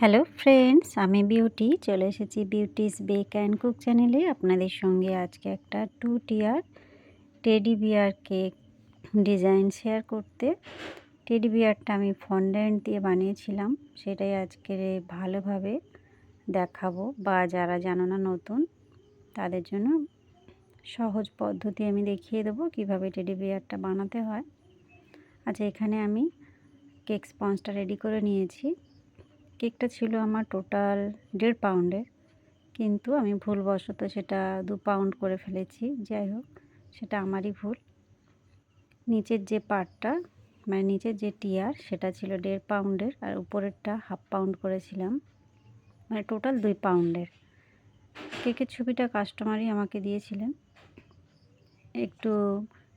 Hello friends, আমি beauty. চলে এসেছি বিউটিস বেক অ্যান্ড কুক চ্যানেলে। আপনাদের সঙ্গে আজকে একটা two tier teddy bear cake design share করতে টেডি বিয়ারটা আমি ফন্ডেন্ট দিয়ে বানিয়েছিলাম। সেটাই আজকে ভালোভাবে দেখাবো। বা যারা জানো না নতুন, তাদের জন্য সহজ পদ্ধতি আমি দেখিয়ে দেবো কীভাবে টেডি বিয়ারটা বানাতে হয়। আচ্ছা এখানে আমি কেক স্পঞ্জটা রেডি করে নিয়েছি। কেকটা ছিল আমার টোটাল দেড় পাউন্ডের। কিন্তু আমি ভুলবশত সেটা দু পাউন্ড করে ফেলেছি, যাই হোক, সেটা আমারই ভুল। নিচের যে পার্টটা মানে নিচের যে টিয়ার, সেটা ছিল দেড় পাউন্ডের আর উপরেরটা হাফ পাউন্ড করেছিলাম। মানে টোটাল দুই পাউন্ডের। কেকের ছবিটা কাস্টমারই আমাকে দিয়েছিলেন। একটু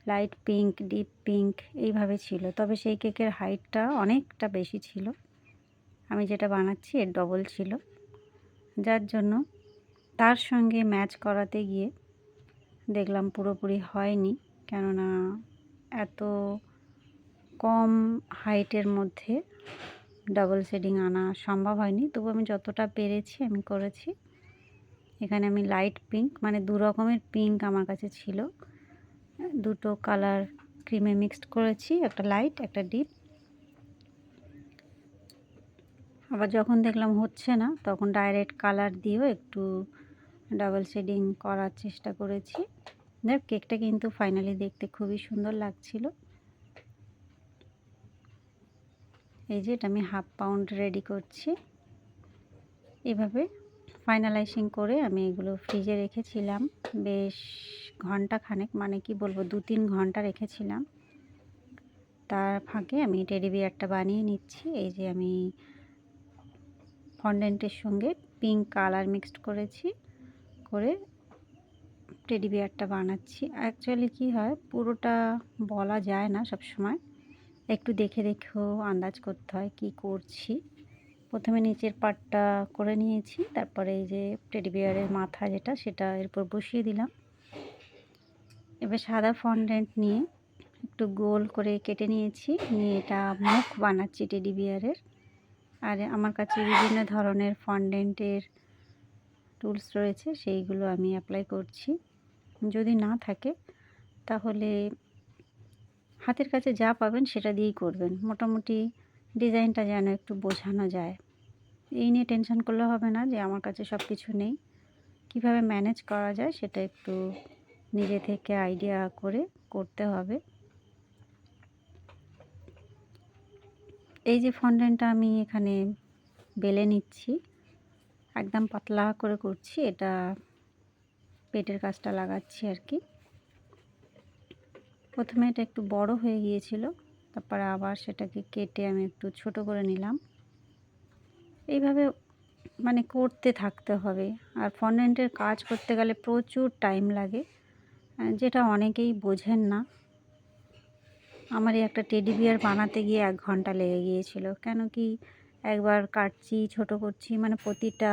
লাইট পিঙ্ক, ডিপ পিঙ্ক, এইভাবে ছিল। তবে সেই কেকের হাইটটা অনেকটা বেশি ছিল। আমি যেটা বানাচ্ছি, এর ডবল ছিল। যার জন্য তার সঙ্গে ম্যাচ করাতে গিয়ে দেখলাম পুরোপুরি হয়নি। কেননা এত কম হাইটের মধ্যে ডাবল শেডিং আনা সম্ভব হয়নি। তবু আমি যতটা পেরেছি, আমি করেছি। এখানে আমি লাইট পিঙ্ক মানে দু রকমের পিঙ্ক আমার কাছে ছিল। দুটো কালার ক্রিমে মিক্সড করেছি, একটা লাইট একটা ডিপ আবার যখন দেখলাম হচ্ছে না, তখন ডাইরেক্ট কালার দিয়েও একটু ডাবল শেডিং করার চেষ্টা করেছি। দেখ কেকটা কিন্তু ফাইনালি দেখতে খুবই সুন্দর লাগছিল। এই যে, এটা আমি হাফ পাউন্ড রেডি করছি। এভাবে ফাইনালাইজিং করে আমি এগুলো ফ্রিজে রেখেছিলাম। বেশ ঘণ্টা খানেক মানে কি বলব দু তিন ঘণ্টা রেখেছিলাম। তার ফাঁকে আমি টেডি বিয়ারটা বানিয়ে নিচ্ছি। এই যে, আমি ফন্ডেন্টের সঙ্গে পিঙ্ক কালার মিক্সড করেছি, করে টেডি বিয়ারটা বানাচ্ছি। অ্যাকচুয়ালি কি হয়, পুরোটা বলা যায় না সব সময় একটু দেখে দেখেও আন্দাজ করতে হয় কি করছি। প্রথমে নিচের পাটটা করে নিয়েছি, তারপরে এই যে টেডি বিয়ারের মাথা যেটা, সেটা এরপর বসিয়ে দিলাম। এবার সাদা ফন্ডেন্ট নিয়ে একটু গোল করে কেটে নিয়েছি, নিয়ে এটা মুখ বানাচ্ছি টেডি বিয়ারের। আর আমার কাছে বিভিন্ন ধরনের ফন্ডেন্টের টুলস রয়েছে, সেইগুলো আমি অ্যাপ্লাই করছি। যদি না থাকে, তাহলে হাতের কাছে যা পাবেন সেটা দিয়েই করবেন। মোটামুটি ডিজাইনটা যেন একটু বোঝানো যায়। এই নিয়ে টেনশন করলে হবে না যে আমার কাছে সব কিছু নেই। কীভাবে ম্যানেজ করা যায় সেটা একটু নিজে থেকে আইডিয়া করে করতে হবে। এই যে ফন্ডেন্টটা আমি এখানে বেলে নিচ্ছি। একদম পাতলা করে করছি, এটা পেটের কাজটা লাগাচ্ছি আর কি। প্রথমে এটা একটু বড় হয়ে গিয়েছিল, তারপরে আবার সেটাকে কেটে আমি একটু ছোট করে নিলাম। এইভাবে মানে করতে থাকতে হবে, আর ফন্ডেন্টের কাজ করতে গেলে প্রচুর টাইম লাগে। যেটা অনেকেই বোঝেন না। আমার এই একটা টেডি বিয়ার বানাতে গিয়ে এক ঘণ্টা লেগে গিয়েছিল। কেন কি একবার কাটছি, ছোট করছি মানে প্রতিটা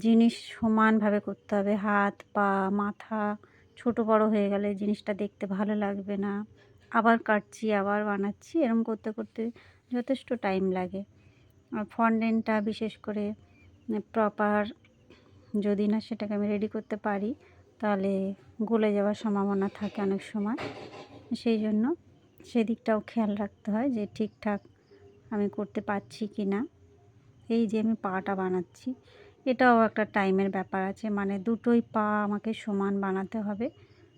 জিনিস সমানভাবে করতে হবে। হাত, পা, মাথা, ছোট বড় হয়ে গেলে জিনিসটা দেখতে ভালো লাগবে না। আবার কাটছি, আবার বানাচ্ছি, এরম করতে করতে যথেষ্ট টাইম লাগে। আর ফন্ডেন্টটা বিশেষ করে প্রপার যদি না সেটাকে আমি রেডি করতে পারি, তাহলে গলে যাওয়ার সম্ভাবনা থাকে অনেক সময়। সেই জন্য সেদিকটাও খেয়াল রাখতে হয় যে ঠিকঠাক আমি করতে পারছি কি না। এই যে আমি পাটা বানাচ্ছি, এটাও একটা টাইমের ব্যাপার আছে। মানে দুটোই পা আমাকে সমান বানাতে হবে।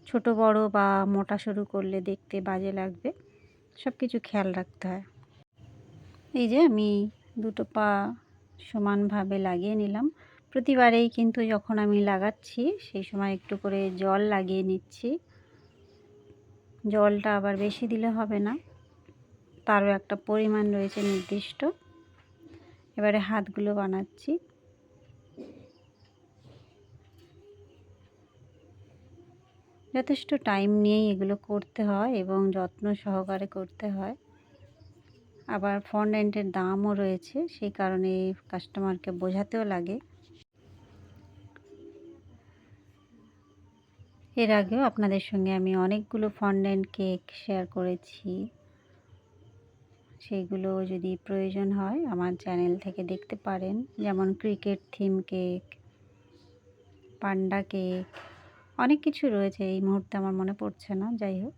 ছোট, বড় বা মোটা সরু করলে দেখতে বাজে লাগবে সব কিছু খেয়াল রাখতে হয়। এই যে আমি দুটো পা সমানভাবে লাগিয়ে নিলাম। প্রতিবারেই কিন্তু যখন আমি লাগাচ্ছি, সেই সময় একটু করে জল লাগিয়ে নিচ্ছি। জলটা আবার বেশি দিলে হবে না। তারও একটা পরিমাণ রয়েছে নির্দিষ্ট। এবারে হাতগুলো বানাচ্ছি। যথেষ্ট টাইম নিয়েই এগুলো করতে হয় এবং যত্ন সহকারে করতে হয়। আবার ফন্ডেন্টের দামও রয়েছে, সেই কারণে কাস্টমারকে বোঝাতেও লাগে। এর আগেও আপনাদের সঙ্গে আমি অনেকগুলো ফন্ডেন্ট কেক শেয়ার করেছি। সেইগুলো যদি প্রয়োজন হয় আমার চ্যানেল থেকে দেখতে পারেন। যেমন cricket theme cake panda cake অনেক কিছু রয়েছে। এই মুহূর্তে আমার মনে পড়ছে না, যাই হোক।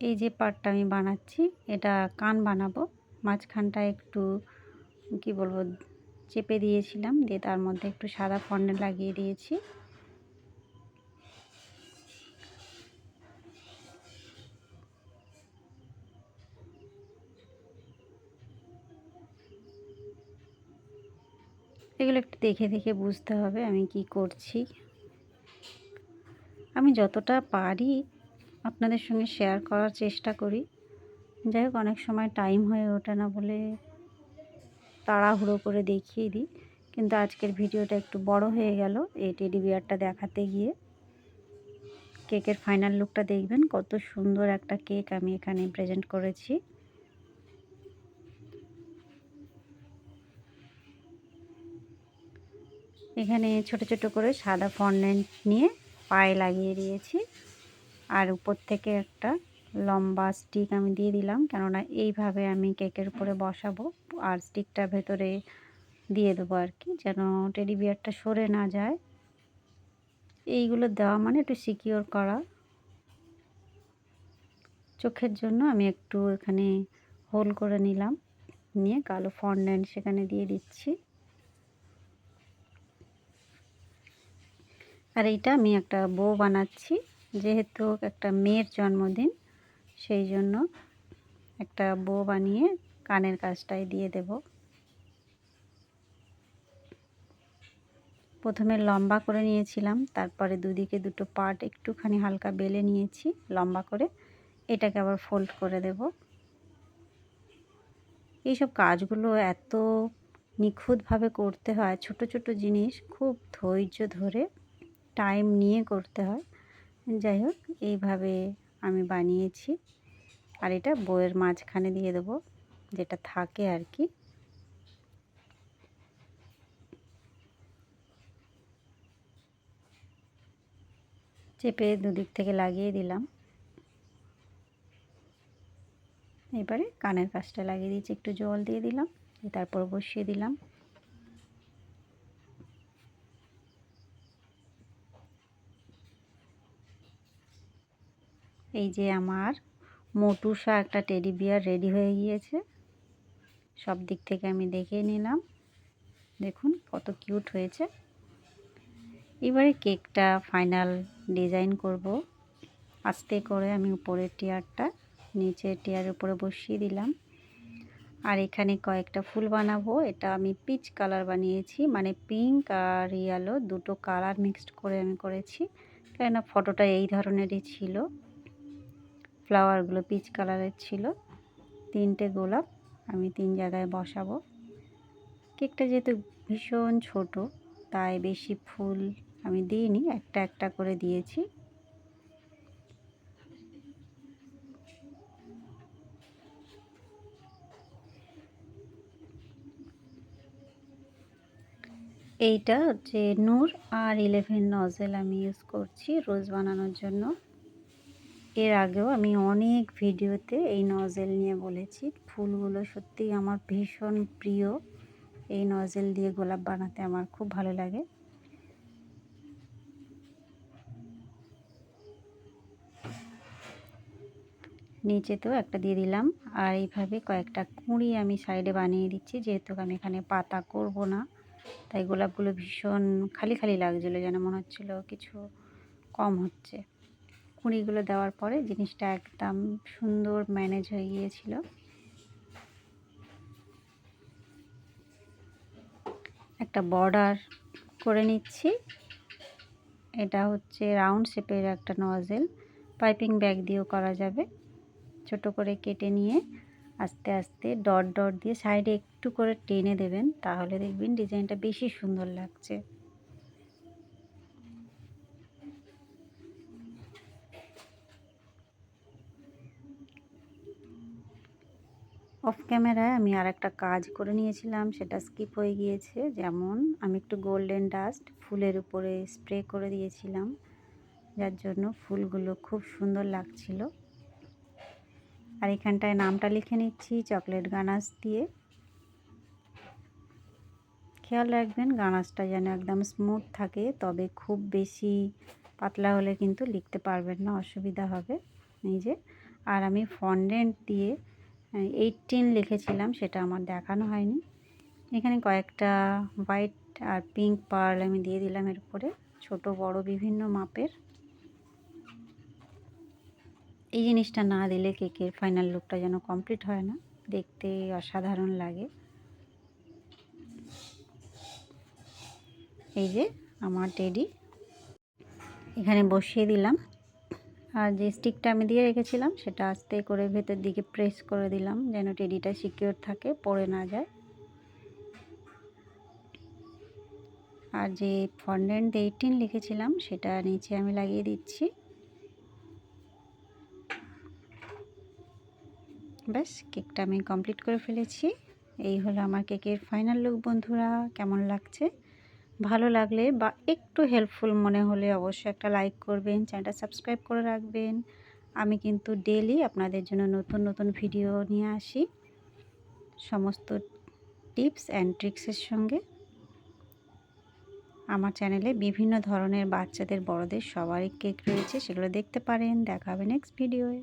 এই যে পার্টটা আমি বানাচ্ছি, এটা কান বানাবো। মাঝখানটা একটু, কি বলব চেপে দিয়েছিলাম, দিয়ে তার মধ্যে একটু সাদা ফন্ডে লাগিয়ে দিয়েছি। এগুলো একটু দেখে দেখে বুঝতে হবে আমি কি করছি। আমি যতটা পারি আপনাদের সঙ্গে শেয়ার করার চেষ্টা করি। যাই হোক, অনেক সময় টাইম হয়ে ওঠে না বলে তাড়াহুড়ো করে দেখিয়ে দিই। কিন্তু আজকের ভিডিওটা একটু বড় হয়ে গেল এই টেডি বিয়ারটা দেখাতে গিয়ে। কেকের ফাইনাল লুকটা দেখবেন, কত সুন্দর একটা কেক আমি এখানে প্রেজেন্ট করেছি। এখানে ছোট ছোট করে সাদা ফন্ডেন্ট নিয়ে পায়ে লাগিয়ে দিয়েছি। আর উপর থেকে একটা লম্বা স্টিক আমি দিয়ে দিলাম, কেননা এইভাবে আমি কেকের উপরে বসাবো। আর স্টিকটা ভেতরে দিয়ে দেবো আর কি, যেন টেডি বিয়ারটা সরে না যায়। এইগুলো দেওয়া মানে একটু সিকিওর করা। চোখের জন্য আমি একটু এখানে হোল করে নিলাম, নিয়ে কালো ফন্ডেন্ট সেখানে দিয়ে দিচ্ছি। আর এইটা আমি একটা বউ বানাচ্ছি, যেহেতু একটা মেয়ের জন্মদিন, সেই জন্য একটা বউ বানিয়ে কানের কাজটাই দিয়ে দেব। প্রথমে লম্বা করে নিয়েছিলাম, তারপরে দুদিকে দুটো পার্ট একটুখানি হালকা বেলে নিয়েছি, লম্বা করে এটাকে আবার ফোল্ড করে দেব। এইসব কাজগুলো এত নিখুঁতভাবে করতে হয়, ছোট ছোট জিনিস খুব ধৈর্য ধরে টাইম নিয়ে করতে হয়। যাই হোক, এইভাবে আমি বানিয়েছি। আর এটা বইয়ের মাঝখানে দিয়ে দেবো। যেটা থাকে আর কি। চেপে দুদিক থেকে লাগিয়ে দিলাম। এবারে কানের কাজটা লাগিয়ে দিয়েছি, একটু জল দিয়ে দিলাম তারপর বসিয়ে দিলাম। এই যে আমার মোটুসা একটা টেডি বিয়ার রেডি হয়ে গিয়েছে। সব দিক থেকে আমি দেখে নিলাম। দেখুন কত কিউট হয়েছে। এবারে কেকটা ফাইনাল ডিজাইন করব। আস্তে করে আমি উপরের টিয়ারটা নিচের টিয়ারের উপরে বসিয়ে দিলাম। আর এখানে কয়েকটা ফুল বানাবো। এটা আমি পিচ কালার বানিয়েছি মানে পিঙ্ক আর ইয়েলো দুটো কালার মিক্সড করে আমি করেছি। কেননা ফটোটা এই ধরনেরই ছিল। ফ্লাওয়ারগুলো পিচ কালারের ছিল। তিনটে গোলাপ আমি তিন জায়গায় বসাবো। কেকটা যেহেতু ভীষণ ছোট, তাই বেশি ফুল আমি দিইনি, একটা একটা করে দিয়েছি। এইটা হচ্ছে নূর আর ইলেভেন নজেল আমি ইউজ করছি রোজ বানানোর জন্য। এর আগেও আমি অনেক ভিডিওতে এই নজেল নিয়ে বলেছি, ফুলগুলো সত্যিই আমার ভীষণ প্রিয়। এই নজেল দিয়ে গোলাপ বানাতে আমার খুব ভালো লাগে। নিচেতেও একটা দিয়ে দিলাম, আর এইভাবে কয়েকটা কুঁড়ি আমি সাইডে বানিয়ে দিচ্ছি, যেহেতু আমি এখানে পাতা করব না, তাই গোলাপগুলো ভীষণ খালি খালি লাগছিল যেন মনে হচ্ছিল কিছু কম হচ্ছে। কুঁড়িগুলো দেওয়ার পরে জিনিসটা একদম সুন্দর ম্যানেজ হয়ে গিয়েছিল। একটা বর্ডার করে নিচ্ছি। এটা হচ্ছে রাউন্ড শেপের একটা নজেল। পাইপিং ব্যাগ দিয়েও করা যাবে। ছোট করে কেটে নিয়ে আস্তে আস্তে ডট ডট দিয়ে সাইডে একটু করে টেনে দেবেন, তাহলে দেখবেন ডিজাইনটা বেশি সুন্দর লাগছে। অফ ক্যামেরায় আমি আর একটা কাজ করে নিয়েছিলাম, সেটা স্কিপ হয়ে গিয়েছে। যেমন, আমি একটু গোল্ডেন ডাস্ট ফুলের উপরে স্প্রে করে দিয়েছিলাম, যার জন্য ফুলগুলো খুব সুন্দর লাগছিল। আর এখানটায় নামটা লিখে নিচ্ছি চকলেট গানাস দিয়ে। খেয়াল রাখবেন গানাসটা যেন একদম স্মুথ থাকে, তবে খুব বেশি পাতলা হলে কিন্তু লিখতে পারবেন না, অসুবিধা হবে। যে, আর আমি ফন্ডেন্ট দিয়ে এইটিন লিখেছিলাম, সেটা আমার দেখানো হয়নি। এখানে কয়েকটা হোয়াইট আর পিঙ্ক পার্ল আমি দিয়ে দিলাম এর উপরে। ছোট, বড়, বিভিন্ন মাপের। এই জিনিসটা না দিলে কেকের ফাইনাল লুকটা যেন কমপ্লিট হয় না। দেখতে অসাধারণ লাগে। এই যে আমার টেডি এখানে বসিয়ে দিলাম। আর যে স্টিকটা আমি দিয়ে রেখেছিলাম, সেটা আস্তে করে ভেতর দিকে প্রেস করে দিলাম, যেন টেডিটা সিকিওর থাকে, পড়ে না যায়। আর যে ফন্ডেন্ট এইটিন লিখেছিলাম, সেটা নিচে আমি লাগিয়ে দিচ্ছি। ব্যাস কেকটা আমি কমপ্লিট করে ফেলেছি। এই হলো আমার কেকের ফাইনাল লুক বন্ধুরা। কেমন লাগছে? ভালো লাগলে বা একটু হেল্পফুল মনে হলে অবশ্যই একটা লাইক করবেন চ্যানেলটা সাবস্ক্রাইব করে রাখবেন। আমি কিন্তু ডেলি আপনাদের জন্য নতুন নতুন ভিডিও নিয়ে আসি। সমস্ত টিপস অ্যান্ড ট্রিক্সের সঙ্গে আমার চ্যানেলে বিভিন্ন ধরনের বাচ্চাদের, বড়দের সবারই কেক রয়েছে, সেগুলো দেখতে পারেন। দেখা হবে নেক্সট ভিডিওয়ে